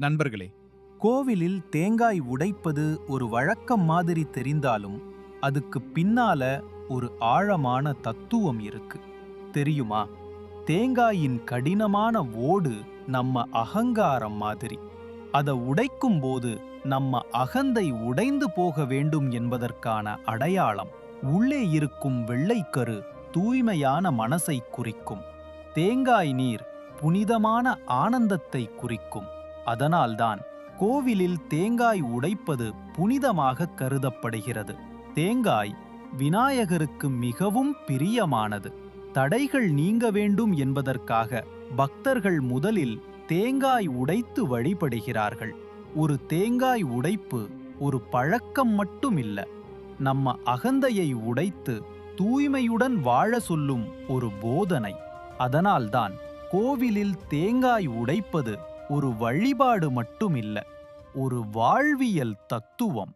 நண்பர்களே கோவிலில் தேங்காய் உடைப்பது ஒரு வழக்கம் மாதிரி தெரிந்தாலும் அதுக்கு பின்னால ஒரு ஆழமான தத்துவம் இருக்கு. தெரியுமா? தேங்காயின் கடினமான ஓடு நம்ம அகங்காரம் மாதிரி. அதை உடைக்கும் போது நம்ம அகந்தை உடைந்து போக வேண்டும் என்பதற்கான அடையாளம் உள்ளே இருக்கும் வெள்ளைக்கரு தூய்மையான மனசை குறிக்கும். தேங்காய் நீர் புனிதமான ஆனந்தத்தை குறிக்கும். அதனால்தான் கோவிலில் தேங்காய் உடைப்பது புனிதமாக கருதப்படுகிறது. தேங்காய் விநாயகருக்கு மிகவும் பிரியமானது. தடைகள் நீங்க வேண்டும் என்பதற்காக பக்தர்கள் முதலில் தேங்காய் உடைத்து வழிபடுகிறார்கள். ஒரு தேங்காய் உடைப்பு ஒரு பழக்கம் மட்டுமில்ல. நம்ம அகந்தையை உடைத்து தூய்மையுடன் வாழ சொல்லும் ஒரு போதனை. அதனால்தான் கோவிலில் தேங்காய் உடைப்பது ஒரு வழிபாடு மட்டுமில்ல ஒரு வாழ்வியல் தத்துவம்.